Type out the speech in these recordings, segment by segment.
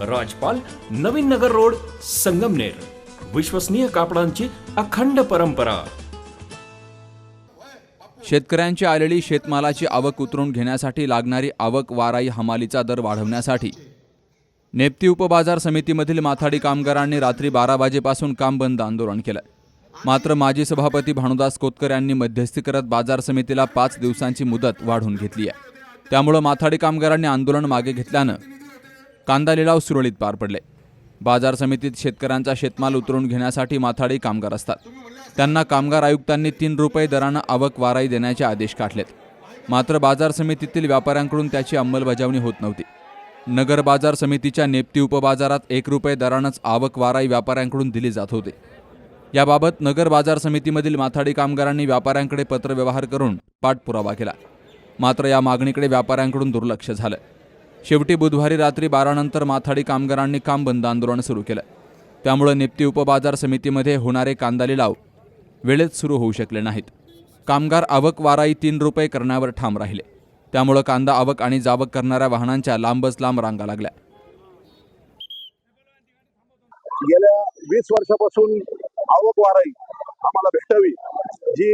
राजपाल Navin Nagar road Sangamner. विश्वसनीय कापडांची अखंड परंपरा. शेतकऱ्यांची आलेली शेतमालाची आवक उतरून घेण्यासाठी लागणारी आवक वाराई हमालीचा दर वाढवण्यासाठी. नेप्ती उपबाजार समितीमधील माथाडी कामगारांनी रात्री बारा वाजेपासून काम बंद आंदोलन केलं मात्र माजी सभापती भानुदास कोतकर यांनी मध्यस्थी करत बाजार समितीला पाच दिवसांची मुदत वाढवून घेतली आहे. त्यामुळं माथाडी कामगारांनी आंदोलन मागे घेतल्यानं कांदा लिलाव सुरळीत पार पडले. बाजार समितीत शेतकऱ्यांचा शेतमाल उतरून घेण्यासाठी माथाडी कामगार असतात. त्यांना कामगार आयुक्तांनी तीन रुपये दरानं आवक वाराई देण्याचे आदेश काढलेत. मात्र बाजार समितीतील व्यापाऱ्यांकडून त्याची अंमलबजावणी होत नव्हती. नगर बाजार समितीच्या नेप्ती उपबाजारात एक रुपये दरानंच आवक वाराई व्यापाऱ्यांकडून दिली जात होते. याबाबत नगर बाजार समितीमधील माथाडी कामगारांनी व्यापाऱ्यांकडे पत्रव्यवहार करून पाठपुरावा केला. मात्र या मागणीकडे व्यापाऱ्यांकडून दुर्लक्ष झालं. शेवटी बुधवारी रात्री बारानंतर माथाडी कामगारांनी काम बंद आंदोलन सुरू केलं. त्यामुळे निप्ती उपबाजार समितीमध्ये होणारे कांदा लिलाव वेळेत सुरू होऊ शकले नाहीत. कामगार आवक वाराई तीन रुपये करण्यावर ठाम राहिले. त्यामुळं कांदा आवक आणि जावक करणाऱ्या वाहनांच्या लांबच लांब रांगा लागल्या. गेल्या वीस वर्षापासून आवक वाराई आम्हाला भेटावी. जी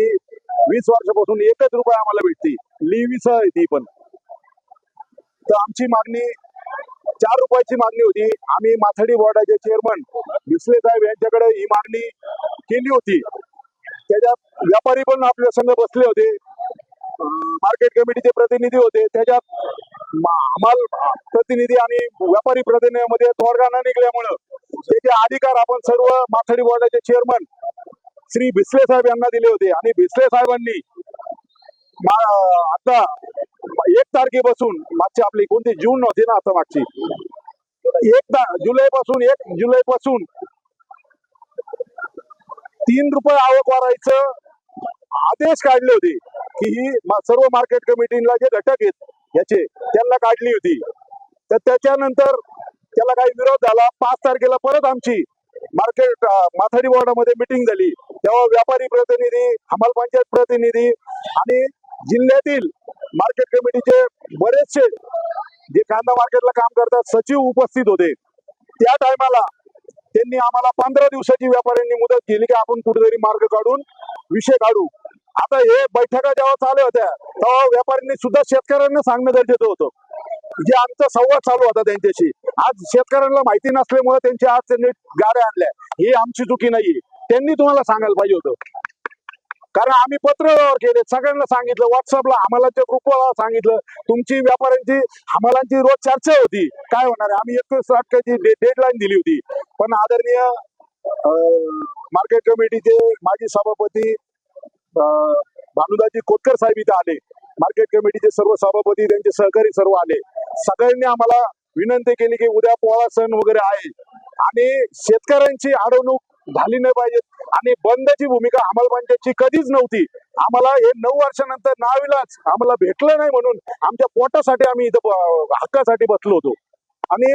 वीस वर्षापासून एकच रुपये आम्हाला भेटते लिव्हीच आहे ती पण. तर आमची मागणी चार रुपयाची मागणी होती. आम्ही माथाडी बोर्डाचे चेअरमन भिसले साहेब यांच्याकडे ही मागणी केली होती. त्याच्यात व्यापारी पण आपल्या संघ बसले होते. मार्केट कमिटीचे प्रतिनिधी होते. त्याच्यात मा- हमाल प्रतिनिधी आणि व्यापारी प्रतिनिधीमध्ये तोडगा न निघल्यामुळं त्याचे अधिकार आपण सर्व माथाडी बोर्डाचे चेअरमन श्री भिसले साहेब यांना दिले होते. आणि भिसले साहेबांनी आता एक तारखेपासून मागची आपली कोणती जून होती ना आता मागची? एक जुलै पासून एक जुलै पासून तीन रुपये आवक वाढायचं आदेश काढले होते की ही सर्व मार्केट कमिटीला जे घटक आहेत याचे त्यांना काढली होती. तर त्याच्यानंतर त्याला काही विरोध झाला. पाच तारखेला परत आमची मार्केट माथाडी वॉर्डामध्ये मिटिंग झाली. तेव्हा व्यापारी प्रतिनिधी हमाल पंचायत प्रतिनिधी आणि जिल्ह्यातील मार्केट कमिटीचे बरेचसे जे कांदा मार्केटला काम करतात सचिव उपस्थित होते. त्या टायमाला त्यांनी आम्हाला पंधरा दिवसाची व्यापाऱ्यांनी मुदत केली की आपण कुठेतरी मार्ग काढून विषय काढू. आता हे बैठका जेव्हा चालू होत्या तेव्हा व्यापाऱ्यांनी सुद्धा शेतकऱ्यांना सांगणं गरजेचं होतं. जे आमचा संवाद चालू होता त्यांच्याशी. आज शेतकऱ्यांना माहिती नसल्यामुळे त्यांच्या आज त्यांनी गाड्या आणल्या. ही आमची चुकी नाही त्यांनी तुम्हाला सांगायला पाहिजे होतं. कारण आम्ही पत्र व्यवहार केले. सगळ्यांना सांगितलं. व्हॉट्सअपला आम्हाला त्या ग्रुपला सांगितलं. तुमची व्यापाऱ्यांची हमालांची रोज चर्चा होती. काय होणार आहे? आम्ही एकवीस तारखेची डेडलाईन दिली होती. पण आदरणीय मार्केट कमिटीचे माजी सभापती भानुदाजी कोतकर साहेब इथे आले. मार्केट कमिटीचे सर्व सभापती त्यांचे सहकारी सर्व आले. सगळ्यांनी आम्हाला विनंती केली की उद्या पोळा सण वगैरे आहे. आणि शेतकऱ्यांची अडवणूक झाली नाही पाहिजे. आणि बंदची भूमिका अंमलबजावणीची कधीच नव्हती. आम्हाला हे नऊ वर्षानंतर नाविलाच आम्हाला भेटलं नाही म्हणून आमच्या पोटासाठी आम्ही इथं हक्कासाठी बसलो होतो. आणि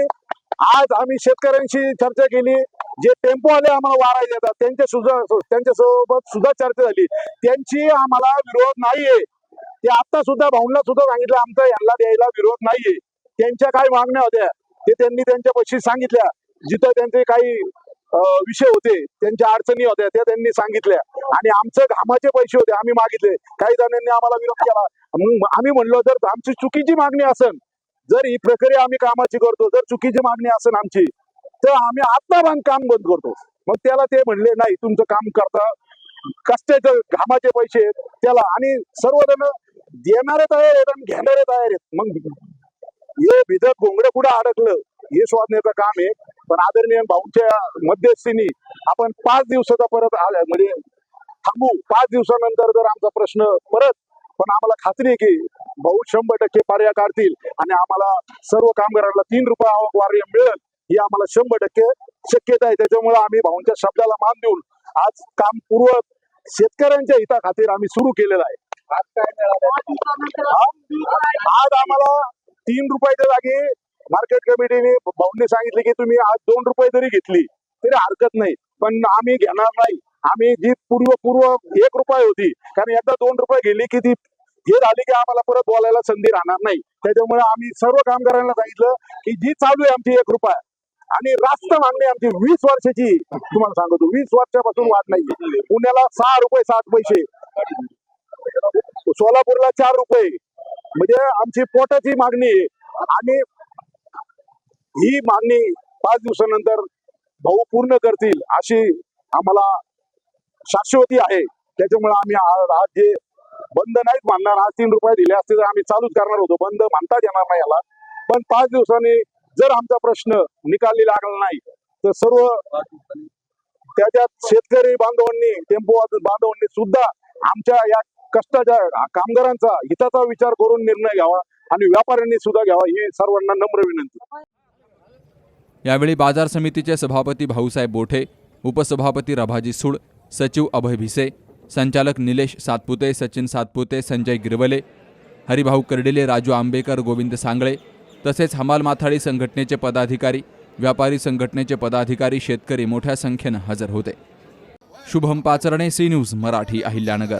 आज आम्ही शेतकऱ्यांशी चर्चा केली. जे टेम्पो आले आम्हाला वाराय येतात त्यांच्या सुद्धा त्यांच्यासोबत सुद्धा चर्चा झाली. त्यांची आम्हाला विरोध नाहीये. ते आता सुद्धा भाऊंना सुद्धा सांगितलं आमचा यांना द्यायला विरोध नाहीये. त्यांच्या काही मागण्या होत्या ते त्यांनी त्यांच्यापाशी सांगितल्या. जिथं त्यांचे काही विषय होते. त्यांच्या अडचणी होत्या त्या त्यांनी सांगितल्या. आणि आमचं घामाचे पैसे होते आम्ही मागितले. काही जणांनी आम्हाला विरोध केला. मग आम्ही म्हणलो जर आमची चुकीची मागणी असेल जर ही प्रक्रिया आम्ही कामाची करतो जर चुकीची मागणी असेल आमची तर आम्ही आता काम बंद करतो. मग त्याला ते म्हणले नाही तुमचं काम करता. कष्टाचे घामाचे पैसे आहेत, त्याला आणि सर्वजण देणारे तयार आहेत आणि घेणारे तयार आहेत. मग हे भिजत घोंगडे पुढे अडकलं? हे शोधण्याचं काम आहे. पण आदरणीय भाऊच्या मध्यस्थीने आपण पाच दिवसाचा परत आल्या म्हणजे थांबू. पाच दिवसानंतर जर आमचा प्रश्न परत पण आम्हाला खात्री आहे की भाऊ शंभर टक्के पर्याय काढतील आणि आम्हाला सर्व कामगारांना तीन रुपये आवक वार्य मिळेल ही आम्हाला शंभर टक्के शक्यता आहे. त्याच्यामुळे आम्ही भाऊंच्या शब्दाला मान देऊन आज काम पूर्व शेतकऱ्यांच्या हिताखातीर आम्ही सुरू केलेलं आहे. आज आम्हाला तीन रुपयाच्या जागी मार्केट कमिटीने भाऊंनी सांगितले की तुम्ही आज दोन रुपये जरी घेतली तरी हरकत नाही. पण आम्ही घेणार नाही. आम्ही जी पूर्व पूर्व एक रुपये होती कारण एकदा दोन रुपये गेली की ती हे झाली की आम्हाला परत बोलायला संधी राहणार नाही. त्याच्यामुळे आम्ही सर्व कामगारांना सांगितलं की जी चालू आहे आमची एक रुपया आणि रास्त मागणी आमची वीस वर्षाची तुम्हाला सांगतो वीस वर्षापासून वाढ नाही पुण्याला सहा रुपये सात पैसे. सोलापूरला चार रुपये. म्हणजे आमची पोटाची मागणी आहे. आणि ही मागणी पाच दिवसानंतर भाऊ पूर्ण करतील अशी आम्हाला शाश्वती आहे. त्याच्यामुळे आम्ही आज जे बंद नाहीच मानणार आज तीन रुपये दिले असते तर आम्ही चालूच करणार होतो. बंद म्हणताच येणार नाही याला. पण पाच दिवसांनी जर आमचा प्रश्न निकाली लागला नाही तर सर्व त्याच्यात शेतकरी बांधवांनी टेम्पो बांधवांनी सुद्धा आमच्या या कष्टाच्या कामगारांचा हिताचा विचार करून निर्णय घ्यावा आणि व्यापाऱ्यांनी सुद्धा घ्यावा ही सर्वांना नम्र विनंती. यावेळी बाजार समितीचे सभापती भाऊसाहेब बोठे उपसभापती रभाजी सूड सचिव अभय भिसे संचालक निलेश सातपुते सचिन सातपुते संजय गिरवले हरिभाऊ कर्डिले राजू आंबेकर गोविंद सांगळे तसेच हमाल माथाडी संघटनेचे पदाधिकारी व्यापारी संघटनेचे पदाधिकारी शेतकरी मोठ्या संख्येनं हजर होते. Shubham Pacharne C news Marathi Ahilyanagar.